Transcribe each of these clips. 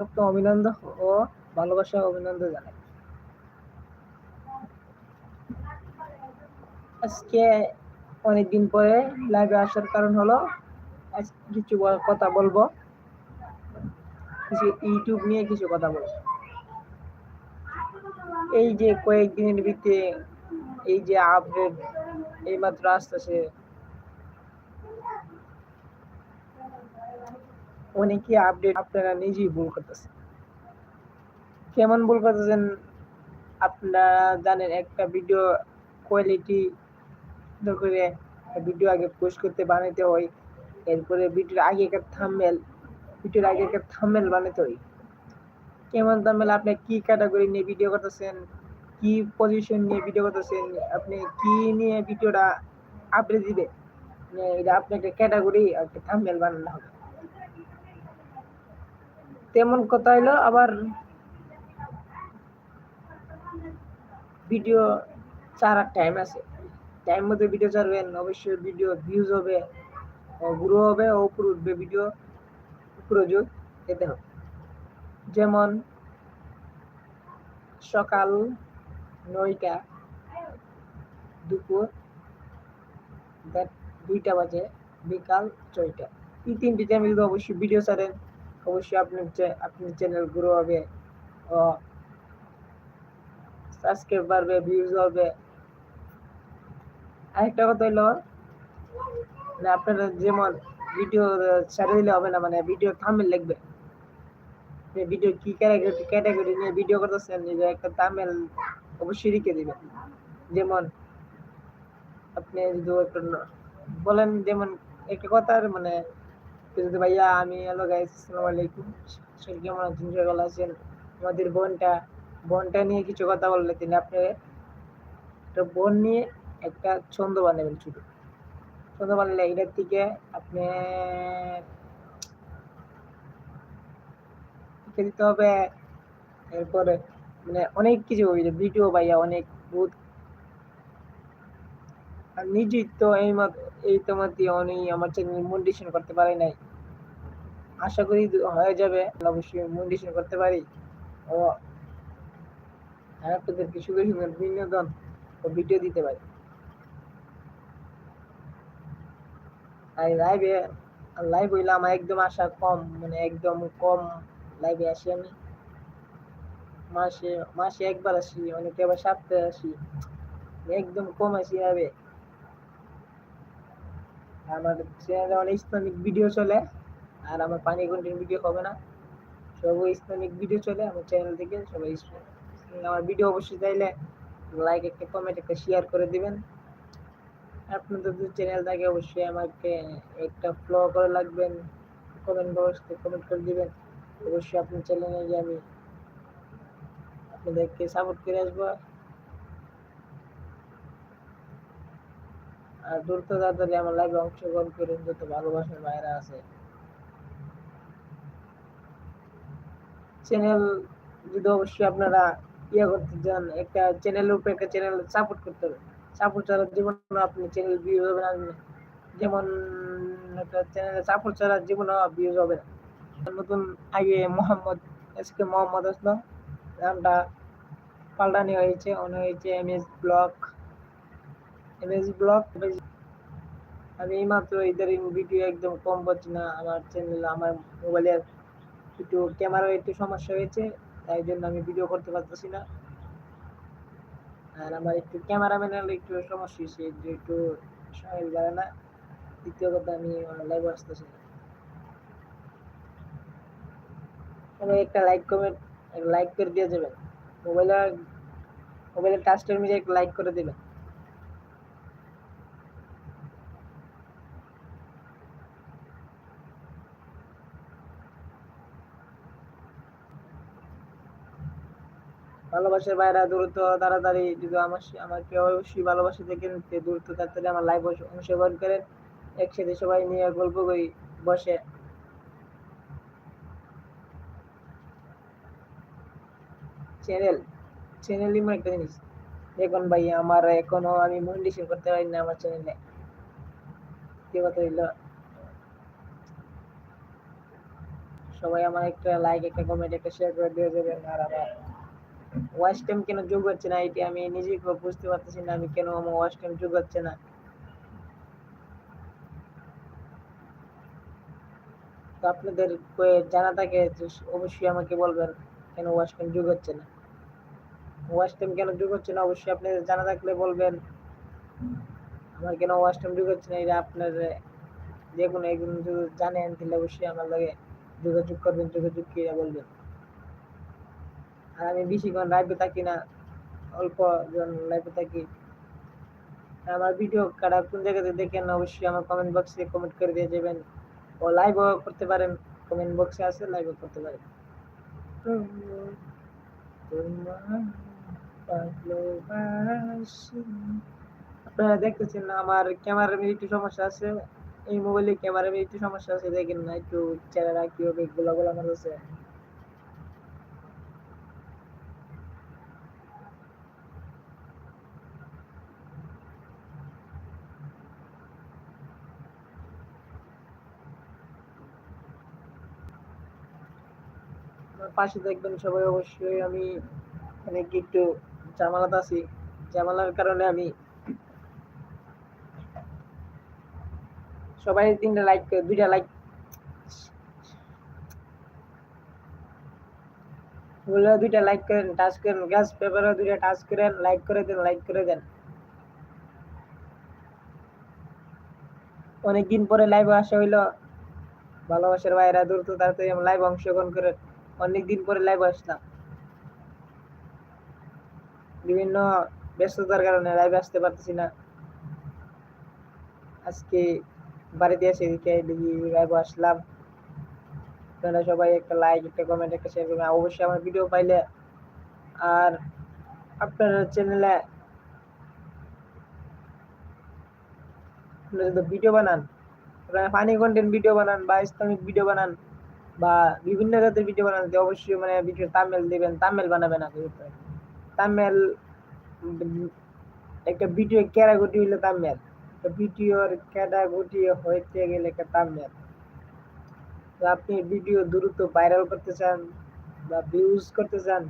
সবকে অভিনন্দন ও ভালোবাসা অভিনন্দন জানাই। আজকে অনেকদিন পরে লাইভে আসার কারণ হলো, আজ কিছু কথা বলব। কিছু ইউটিউব নিয়ে কিছু কথা বলব। এই যে কয়েকদিনের ভিতরে এই যে আপডেট এইমাত্র আসতেছে অনেকে আপডেট আপনারা নিজেই ভুল করতেছেন। কেমন ভুল করতেছেন আপনারা জানেন, একটা ভিডিও কোয়ালিটি করে ভিডিও আগে পোস্ট করতে বানাইতে হয়। এরপরে ভিডিওর আগেকার থাম্বেল ভিডিওর আগেকার থাম্বেল বানাতে হয়। কেমন আপনি কি ক্যাটাগরি নিয়ে ভিডিও করতেছেন? কি পজিশন নিয়ে ভিডিও করতেছেন? আপনি কি নিয়ে ভিডিওটা আপডেট দিবে মানে এটা আপনাকে ক্যাটাগরি একটা থাম্বেল বানানো হবে। তেমন কথা হইল, আবার ভিডিও ছাড়ার টাইম আছে। টাইম মধ্যে ভিডিও ছাড়বেন, অবশ্যই ভিডিও ভিউজ হবে গ্রো হবে, ও উপরে উঠবে ভিডিও উপরে যেতে হবে। যেমন সকাল নয়টা দুপুর দুইটা বাজে, বিকাল ছয়টা। এই তিনটি টাইমে যদি অবশ্যই ভিডিও ছাড়েন। অবশ্যই আপনার আপনার চ্যানেল গ্রো হবে, ও সাবস্ক্রাইব বাড়বে ভিউজ হবে। আরেকটা কথা হলো মানে আপনারা যেমন ভিডিও ছেড়ে দিলে হবে না মানে ভিডিও থামেল লিখবে ভিডিও কি ক্যাটাগরি ক্যাটাগরি নিয়ে ভিডিও করতেছেন একটা থামেল অবশ্যই লিখে দিবেন। যেমন আপনি যদি বলেন, যেমন একটা কথা মানে যদি ভাইয়া, আমি হ্যালো গাইস আসসালামু আলাইকুম। কেমন আছেন? ভালো আছেন? আমাদের বোনটা বোনটা নিয়ে কিছু কথা বললে তিনি আপনি একটা বোন নিয়ে একটা ছন্দ বানাবেন ছোট ছন্দ বানালে এটার থেকে আপনি দিতে হবে। এরপরে মানে অনেক কিছু ভিডিও ভাইয়া অনেক বহুত আর নিজেই তো এই মত এই তোমার দিয়ে অনেক আমার চ্যানেল মন্ডিশন করতে পারি নাই। আশা করি হয়ে যাবে। অবশ্যই মন্ডিশন করতে পারি। ও আপনাদেরকে সুন্দর সুন্দর বিনোদন ও ভিডিও দিতে পারি। আর লাইভে লাইভ হইলে আমার একদম আশা কম মানে একদম কম লাইভে আসি আমি। মাসে মাসে একবার আসি, অনেকে আবার সপ্তাহে আসি। একদম কম আসি হবে আমার চ্যানেলে অনেক ইসলামিক ভিডিও চলে। আর আমার পানি কন্টেন্ট ভিডিও হবে না। সব ইসলামিক ভিডিও চলে আমার চ্যানেল থেকে, সবাই আমার ভিডিও অবশ্যই চাইলে লাইক একটা কমেন্ট একটা শেয়ার করে দিবেন। আপনাদের চ্যানেল থাকে, অবশ্যই আমাকে একটা ফলো করে লাগবেন কমেন্ট বক্সে কমেন্ট করে দিবেন। অবশ্যই আপনার চ্যানেলে গিয়ে আমি আপনাদেরকে সাপোর্ট করে আসব। আর দ্রুত তাড়াতাড়ি আমার লাইভে অংশগ্রহণ করুন, যত ভালোবাসার বাইরে আছে চ্যানেল যদি অবশ্যই আপনারা ইয়ে করতে চান, একটা চ্যানেলের উপরে একটা চ্যানেল সাপোর্ট করতে হবে। সাপোর্ট ছাড়া জীবন আপনি চ্যানেল ভিউজ হবে না। যেমন একটা চ্যানেলে সাপোর্ট ছাড়া জীবন ভিউজ হবে না। নতুন আগে মোহাম্মদ এসকে মোহাম্মদ আসলো। নামটা পাল্টানি হয়েছে অন্য হয়েছে M S block M S block আমি এইমাত্র ইদারিং ভিডিও একদম কম পাচ্ছি না আমার চ্যানেল আমার মোবাইলের একটু ক্যামেরার একটু সমস্যা হয়েছে, তাই জন্য আমি ভিডিও করতে পারতেছি না। আর আমার একটু ক্যামেরাম্যানের একটু সমস্যা হয়েছে একটু সময় যাবে না, দ্বিতীয় কথা আমি লাইভ আসতেছি না। একটা লাইক কমেন্ট লাইক করে দিয়ে যাবেন। মোবাইলের মোবাইলের টাচটার মিলে একটা লাইক করে দেবেন। ভালোবাসার বাইরে দ্রুত তাড়াতাড়ি যদি আমার আমাকে অবশ্যই ভালোবাসা দেখেন দ্রুত তাড়াতাড়ি আমার লাইভ অংশগ্রহণ করেন। একসাথে সবাই নিয়ে গল্প করি, বসে। চ্যানেল চ্যানেল এমন একটা জিনিস। দেখুন ভাই, আমার এখনও আমি মনিটেশন করতে পারি না আমার চ্যানেলে কি কথা হইল? সবাই আমার একটা লাইক একটা কমেন্ট একটা শেয়ার করে দিয়ে যাবেন আর আমার ওয়াচ টাইম কেন যোগ হচ্ছে না? এটি আমি নিজেই বুঝতে পারতেছি না, আমি কেন আমার ওয়াচ টাইম যোগ হচ্ছে না? তো আপনাদের জানা থাকে অবশ্যই আমাকে বলবেন কেন ওয়াচ টাইম যোগ হচ্ছে না। ওয়াচ টাইম কেন যোগ হচ্ছে না? অবশ্যই আপনাদের জানা থাকলে বলবেন। আমার কেন ওয়াচ টাইম যোগ হচ্ছে না? এটা আপনার যে কোনো একজন যদি জানেন, তাহলে অবশ্যই আমার লাগে যোগাযোগ করবেন, যোগাযোগ করে বলবেন। আমি বেশিক্ষণ লাইভে থাকি না, অল্প জন লাইভে থাকি। আমার ভিডিও কাটা কোন জায়গাতে দেখেন, অবশ্যই আমার কমেন্ট বক্সে কমেন্ট করে দিয়ে যাবেন। ও লাইভও করতে পারেন কমেন্ট বক্সে আছে লাইভও করতে পারেন। আপনারা দেখতেছেন আমার ক্যামেরার একটু সমস্যা আছে। এই মোবাইলে ক্যামেরার একটু সমস্যা আছে, দেখেন না, একটু চেহারা কীভাবে গোলা গোলা মারছে পাশে দেখবেন সবাই অবশ্যই আমি এখানে একটু জামালাত আছি। জামালার কারণে আমি সবাই তিনটা লাইক দুইটা লাইক বলে দুইটা লাইক করেন টাচ করেন গ্যাস পেপারে দুইটা টাচ করেন লাইক করে দেন লাইক করে দেন। অনেকদিন পরে লাইভে আসা হইল। ভালোবাসার ভাইরা দূর তো তাড়াতাড়ি লাইভ অংশগ্রহণ করে অনেকদিন পরে লাইভ আসলাম। বিভিন্ন ব্যস্ততার কারণে লাইভে আসতে পারতেছি না। আজকে বাড়িতে এসে এদিকে লাইভে আসলাম। আপনারা সবাই একটা লাইক একটা কমেন্ট একটা শেয়ার করবেন। অবশ্যই আমার ভিডিও পাইলে আর আপনার চ্যানেলে আপনারা যদি ভিডিও বানান ফানি কন্টেন্ট ভিডিও বানান বা ইসলামিক ভিডিও বানান বা বিভিন্ন জাতের ভিডিও বানাতে অবশ্যই মানে ভিডিও তামেল দিবেন তামেল বানাবেন আগে তামেল একটা ভিডিও ক্যারাগটি হইলে তামেল ভিডিওর ক্যাটাগরি হইতে গেলে একটা তামেল আপনি ভিডিও দ্রুত ভাইরাল করতে চান বা ভিউজ করতে চান,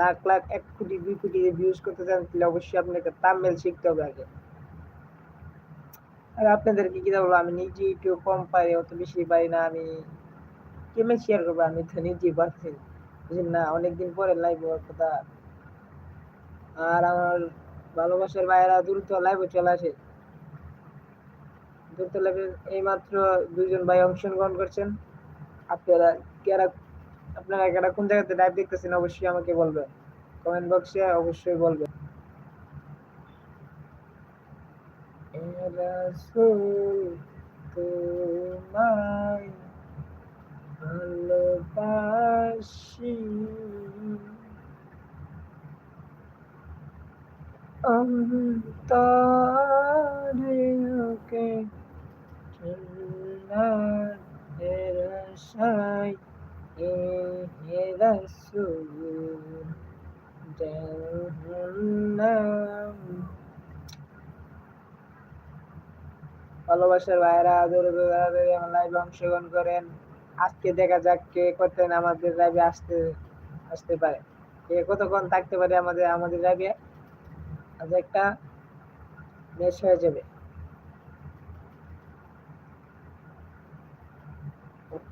লাখ লাখ, এক কোটি, দুই কোটি ভিউজ করতে চান, তাহলে অবশ্যই আপনাকে তামেল শিখতে হবে আগে। আর আপনাদেরকে কি কি বলব আমি নিজে একটু কম পারি, অত বেশি পারি না। আমি কেমন শেয়ার করব? আমি তো নিজেই পারছি। না? অনেকদিন পরে লাইভ হওয়ার কথা। আর আমার ভালোবাসার ভাইয়েরা দ্রুত লাইভে চলে আসে। দ্রুত লাইভে এই মাত্র দুইজন ভাই অংশগ্রহণ করছেন। আপনারা কারা আপনারা কারা কোন জায়গাতে লাইভ দেখতেছেন অবশ্যই আমাকে বলবেন। কমেন্ট বক্সে অবশ্যই বলবেন। রসুল তোমায় ভালোবাসি। অন্তরে ওকে চন্নার রসাই এ রসুল জাহান্নাম ভালোবাসার ভাইরা ধরে ধরে আমার অংশগ্রহণ করেন, আজকে দেখা যাক কে করতেন আমাদের লাইভে আসতে আসতে পারে। কে কতক্ষণ থাকতে পারে আমাদের আমাদের লাইভে আজ একটা ম্যাচ হয়ে যাবে।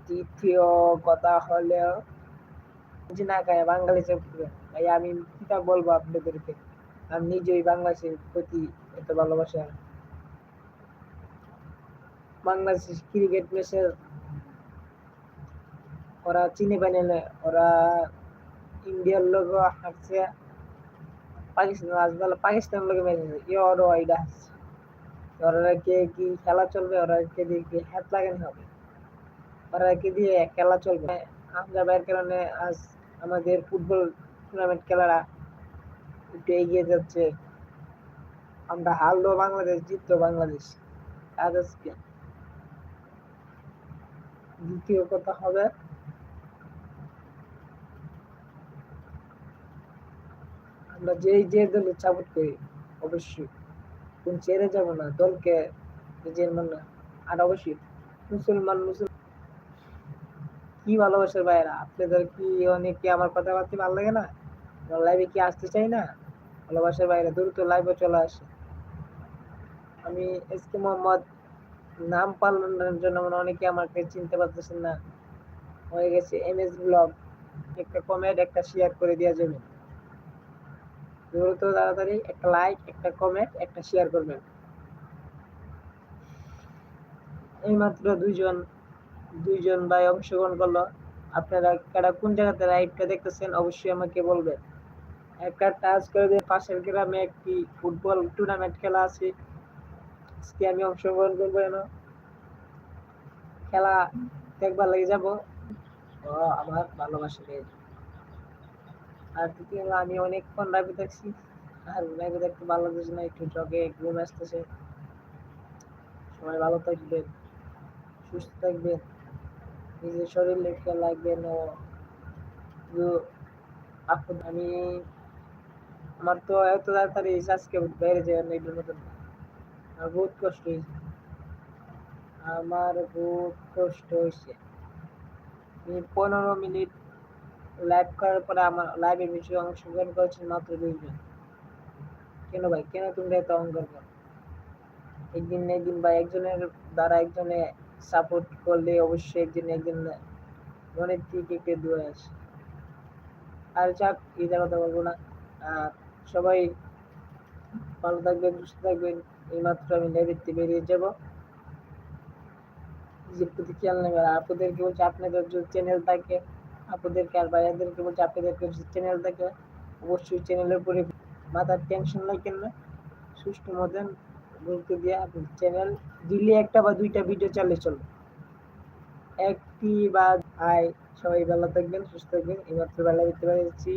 তৃতীয় কথা হলেও না গায়ে বাঙালি ভাই, আমি কিটা বলব আপনাদেরকে। আমি নিজেই বাংলাদেশের প্রতি এত ভালোবাসা। বাংলাদেশ ক্রিকেট ম্যাচের ওরা চিনি বানিয়ে ওরা ইন্ডিয়ার লোক হাঁটছে পাকিস্তান, আজকাল পাকিস্তান লোক ম্যাচ আছে ওরও আইডা হাসছে ওরা কে কি খেলা চলবে, ওরা কে দিয়ে কি হাত লাগানো হবে? ওরা কে দিয়ে খেলা চলবে? আমরা কারণে আজ আমাদের ফুটবল টুর্নামেন্ট খেলারা একটু এগিয়ে যাচ্ছে। আমরা হারলো বাংলাদেশ জিততো বাংলাদেশ। আজকে দ্বিতীয় কথা হবে। আমরা যেই যে দলে সাপোর্ট করি, অবশ্যই কোন ছেড়ে যাব না, দলকে নিজের মনে আর অবশ্যই মুসলমান মুসলমান। কি ভালোবাসার ভাইরা আপনাদের কি অনেকে আমার কথাবার্তা ভালো লাগে না? লাইভে কি আসতে চাই না? ভালোবাসার বাইরে দ্রুত লাইভে চলে আসে। আমি এস কে মোহাম্মদ নাম পালনের জন্য মনে অনেকে আমাকে চিনতে পারতেছেন না। হয়ে গেছে এম এস ব্লগ একটা কমেন্ট একটা শেয়ার করে দেওয়া যাবে। দ্রুত তাড়াতাড়ি একটা লাইক একটা কমেন্ট একটা শেয়ার করবেন। এইমাত্র দুইজন দুইজন ভাই অংশগ্রহণ করল। আপনারা কারা কোন জায়গাতে লাইভটা দেখতেছেন অবশ্যই আমাকে বলবেন। একটা টাচ করে দিয়ে পাশের গ্রামে একটি ফুটবল টুর্নামেন্ট খেলা আছে। আজকে আমি অংশগ্রহণ করব যেন খেলা দেখবার লাগে যাব। আমার ভালোবাসা পেয়ে আর দ্বিতীয় আমি অনেকক্ষণ লাইভে দেখছি আর লাইভে দেখতে ভালো লাগছে না একটু জগে ঘুম আসতেছে। সবাই ভালো থাকবেন, সুস্থ থাকবেন, নিজের শরীরে খেয়াল রাখবেন ও আমি আমার তো এত তাড়াতাড়ি আজকে বাইরে যায় না এটার মতন আমার বহুত কষ্ট হয়েছে আমার বহুত কষ্ট হয়েছে পনেরো মিনিট লাইভ করার পরে আমার লাইভের বিষয়ে অংশগ্রহণ করেছেন মাত্র দুইজন। কেন ভাই? কেন তুমি এত করো? একদিন একদিন ভাই একজনের দ্বারা একজনে সাপোর্ট করলে অবশ্যই একদিন একদিন মনের থেকে একটু দূরে আসে। আর যাক এটা কথা বলব না। আর সবাই ভালো থাকবেন, সুস্থ থাকবেন। এইমাত্র আমি লাইব্রেরিতে বেরিয়ে যাব। নিজের প্রতি খেয়াল নেবেন, আপনাদেরকে বলছি, আপনাদের যদি চ্যানেল থাকে, আপনাদেরকে আর ভাইয়াদেরকে বলছি, আপনাদেরকে যদি চ্যানেল থাকে, অবশ্যই চ্যানেলের উপরে মাথার টেনশন লাগেন না সুষ্ঠু মতন গুরুত্ব দিয়ে আপনি চ্যানেল দিলে একটা বা দুইটা ভিডিও চালে চলবে। একটি বা আয় সবাই ভালো থাকবেন, সুস্থ থাকবেন। এইমাত্র বেলা দিতে পেরেছি